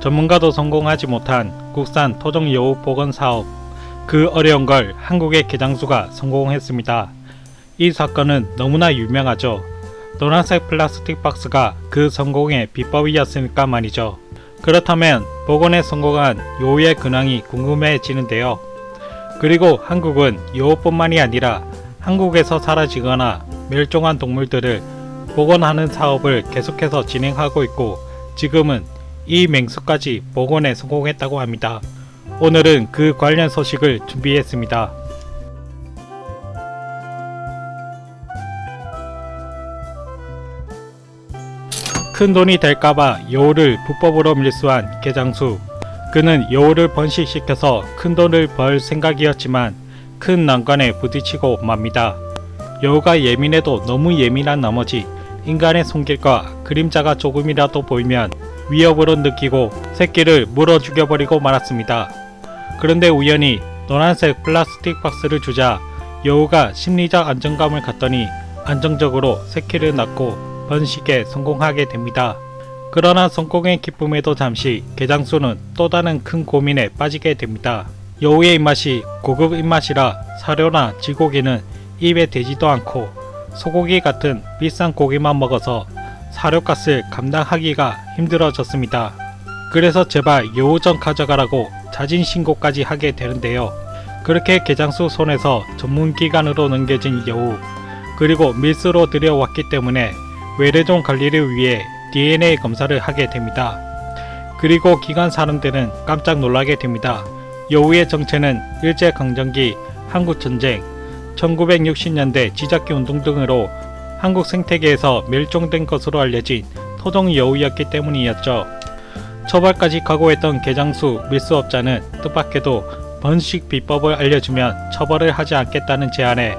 전문가도 성공하지 못한 국산 토종 여우 복원 사업. 그 어려운 걸 한국의 개장수가 성공했습니다. 이 사건은 너무나 유명하죠. 노란색 플라스틱 박스가 그 성공의 비법이었으니까 말이죠. 그렇다면 복원에 성공한 여우의 근황이 궁금해지는데요. 그리고 한국은 여우뿐만이 아니라 한국에서 사라지거나 멸종한 동물들을 복원하는 사업을 계속해서 진행하고 있고 지금은 이 맹수까지 복원에 성공했다고 합니다. 오늘은 그 관련 소식을 준비했습니다. 큰 돈이 될까봐 여우를 불법으로 밀수한 개장수. 그는 여우를 번식시켜서 큰 돈을 벌 생각이었지만 큰 난관에 부딪히고 맙니다. 여우가 예민해도 너무 예민한 나머지 인간의 손길과 그림자가 조금이라도 보이면 위협으로 느끼고 새끼를 물어 죽여버리고 말았습니다. 그런데 우연히 노란색 플라스틱 박스를 주자 여우가 심리적 안정감을 갖더니 안정적으로 새끼를 낳고 번식에 성공하게 됩니다. 그러나 성공의 기쁨에도 잠시 개장수는 또 다른 큰 고민에 빠지게 됩니다. 여우의 입맛이 고급 입맛이라 사료나 쥐고기는 입에 대지도 않고 소고기 같은 비싼 고기만 먹어서 사료값을 감당하기가 힘들어졌습니다. 그래서 제발 여우 좀 가져가라고 자진 신고까지 하게 되는데요. 그렇게 개장수 손에서 전문기관으로 넘겨진 여우 그리고 밀수로 들여왔기 때문에 외래종 관리를 위해 DNA 검사를 하게 됩니다. 그리고 기관 사람들은 깜짝 놀라게 됩니다. 여우의 정체는 일제강점기 한국전쟁, 1960년대 지잡기 운동 등으로 한국 생태계에서 멸종된 것으로 알려진 토종 여우였기 때문이었죠. 처벌까지 각오했던 개장수 밀수업자는 뜻밖에도 번식 비법을 알려주면 처벌을 하지 않겠다는 제안에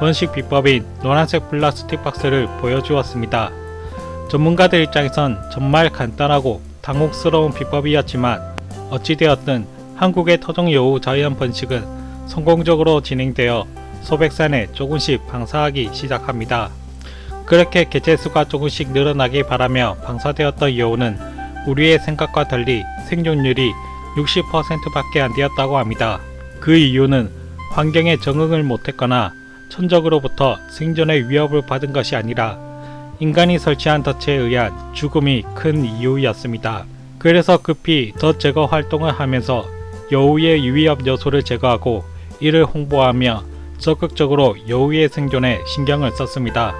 번식 비법인 노란색 플라스틱 박스를 보여주었습니다. 전문가들 입장에선 정말 간단하고 당혹스러운 비법이었지만 어찌되었든 한국의 토종 여우 자연 번식은 성공적으로 진행되어 소백산에 조금씩 방사하기 시작합니다. 그렇게 개체수가 조금씩 늘어나길 바라며 방사되었던 여우는 우리의 생각과 달리 생존율이 60%밖에 안 되었다고 합니다. 그 이유는 환경에 적응을 못했거나 천적으로부터 생존의 위협을 받은 것이 아니라 인간이 설치한 덫에 의한 죽음이 큰 이유였습니다. 그래서 급히 덫 제거 활동을 하면서 여우의 위협 요소를 제거하고 이를 홍보하며 적극적으로 여우의 생존에 신경을 썼습니다.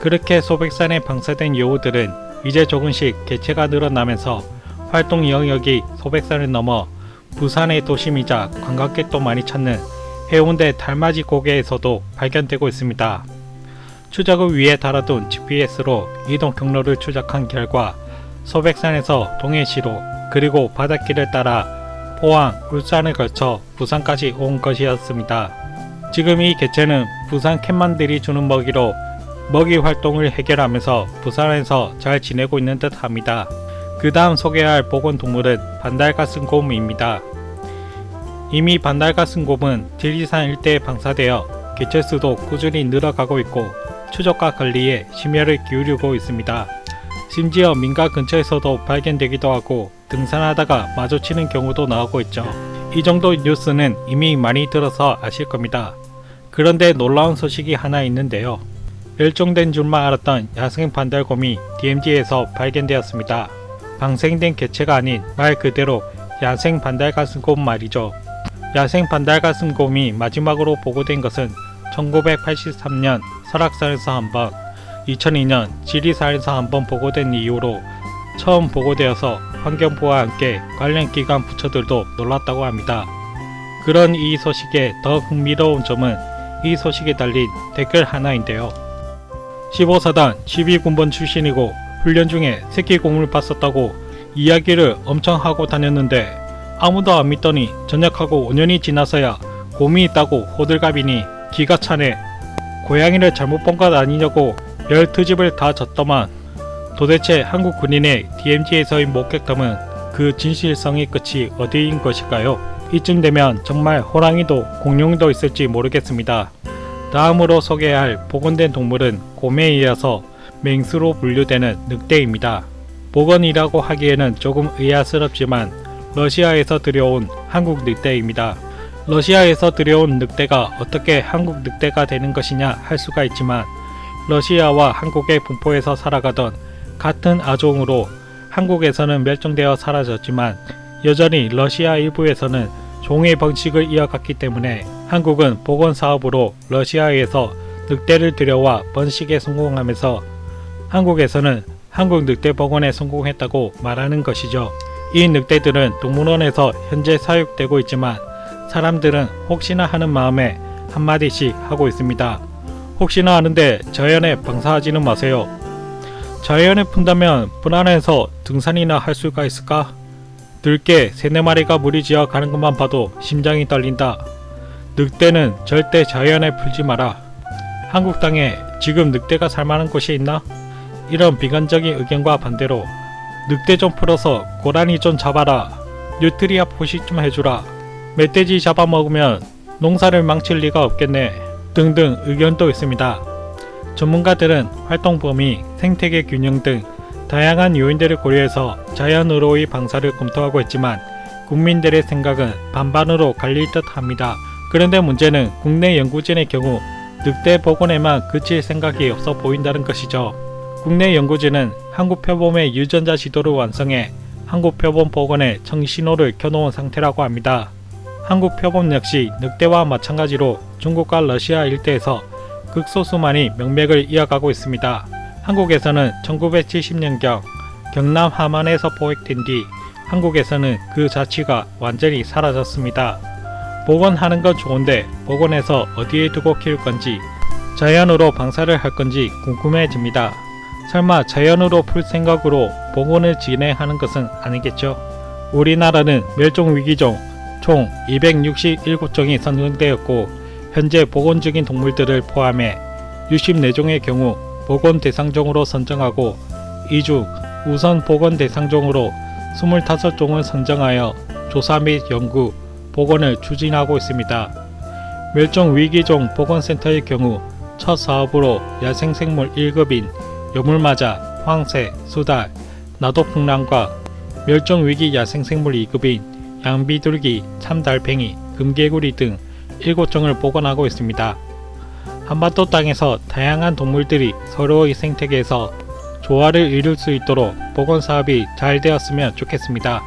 그렇게 소백산에 방사된 여우들은 이제 조금씩 개체가 늘어나면서 활동 영역이 소백산을 넘어 부산의 도심이자 관광객도 많이 찾는 해운대 달맞이 고개에서도 발견되고 있습니다. 추적을 위해 달아둔 GPS로 이동 경로를 추적한 결과 소백산에서 동해시로 그리고 바닷길을 따라 포항, 울산을 거쳐 부산까지 온 것이었습니다. 지금 이 개체는 부산 캣만들이 주는 먹이로 먹이 활동을 해결하면서 부산에서 잘 지내고 있는 듯 합니다. 그 다음 소개할 복원 동물은 반달가슴곰입니다. 이미 반달가슴곰은 지리산 일대에 방사되어 개체수도 꾸준히 늘어가고 있고 추적과 관리에 심혈을 기울이고 있습니다. 심지어 민가 근처에서도 발견되기도 하고 등산하다가 마주치는 경우도 나오고 있죠. 이 정도 뉴스는 이미 많이 들어서 아실 겁니다. 그런데 놀라운 소식이 하나 있는데요. 멸종된 줄만 알았던 야생 반달곰이 DMZ에서 발견되었습니다. 방생된 개체가 아닌 말 그대로 야생 반달가슴곰 말이죠. 야생 반달가슴곰이 마지막으로 보고된 것은 1983년 설악산에서 한 번, 2002년 지리산에서 한번 보고된 이후로 처음 보고되어서 환경부와 함께 관련 기관 부처들도 놀랐다고 합니다. 그런 이 소식의 더 흥미로운 점은 이 소식에 달린 댓글 하나인데요. 15사단 12군번 출신이고 훈련 중에 새끼 곰을 봤었다고 이야기를 엄청 하고 다녔는데 아무도 안 믿더니 전역하고 5년이 지나서야 곰이 있다고 호들갑이니 기가 차네. 고양이를 잘못 본 것 아니냐고 열 트집을 다 졌더만 도대체 한국 군인의 DMZ에서의 목격담은 그 진실성의 끝이 어디인 것일까요? 이쯤 되면 정말 호랑이도 공룡도 있을지 모르겠습니다. 다음으로 소개할 복원된 동물은 곰에 이어서 맹수로 분류되는 늑대입니다. 복원이라고 하기에는 조금 의아스럽지만 러시아에서 들여온 한국 늑대입니다. 러시아에서 들여온 늑대가 어떻게 한국 늑대가 되는 것이냐 할 수가 있지만 러시아와 한국의 분포에서 살아가던 같은 아종으로 한국에서는 멸종되어 사라졌지만 여전히 러시아 일부에서는 종의 번식을 이어갔기 때문에 한국은 복원 사업으로 러시아에서 늑대를 들여와 번식에 성공하면서 한국에서는 한국 늑대 복원에 성공했다고 말하는 것이죠. 이 늑대들은 동물원에서 현재 사육되고 있지만 사람들은 혹시나 하는 마음에 한마디씩 하고 있습니다. 혹시나 하는데 자연에 방사하지는 마세요. 자연에 푼다면 불안해서 등산이나 할 수가 있을까? 늙게 세네 마리가 무리지어 가는 것만 봐도 심장이 떨린다. 늑대는 절대 자연에 풀지 마라. 한국 땅에 지금 늑대가 살만한 곳이 있나? 이런 비관적인 의견과 반대로 늑대 좀 풀어서 고라니 좀 잡아라. 뉴트리아 포식 좀 해주라. 멧돼지 잡아먹으면 농사를 망칠 리가 없겠네. 등등 의견도 있습니다. 전문가들은 활동 범위, 생태계 균형 등 다양한 요인들을 고려해서 자연으로의 방사를 검토하고 있지만 국민들의 생각은 반반으로 갈릴 듯 합니다. 그런데 문제는 국내 연구진의 경우 늑대 복원에만 그칠 생각이 없어 보인다는 것이죠. 국내 연구진은 한국 표범의 유전자 지도를 완성해 한국 표범 복원에 청신호를 켜놓은 상태라고 합니다. 한국 표범 역시 늑대와 마찬가지로 중국과 러시아 일대에서 극소수만이 명맥을 이어가고 있습니다. 한국에서는 1970년경 경남 함안에서 포획된 뒤 한국에서는 그 자취가 완전히 사라졌습니다. 복원하는 건 좋은데 복원해서 어디에 두고 키울 건지 자연으로 방사를 할 건지 궁금해집니다. 설마 자연으로 풀 생각으로 복원을 진행하는 것은 아니겠죠? 우리나라는 멸종 위기종 총 267종이 선정되었고 현재 복원 중인 동물들을 포함해 64종의 경우 복원 대상종으로 선정하고 이 중 우선 복원 대상종으로 25종을 선정하여 조사 및 연구, 복원을 추진하고 있습니다. 멸종 위기종 복원센터의 경우 첫 사업으로 야생생물 1급인 여물마자, 황새, 수달, 나도풍랑과 멸종위기 야생생물 2급인 양비둘기, 참달팽이, 금개구리 등 7종을 복원하고 있습니다. 한반도 땅에서 다양한 동물들이 서로의 생태계에서 조화를 이룰 수 있도록 복원 사업이 잘 되었으면 좋겠습니다.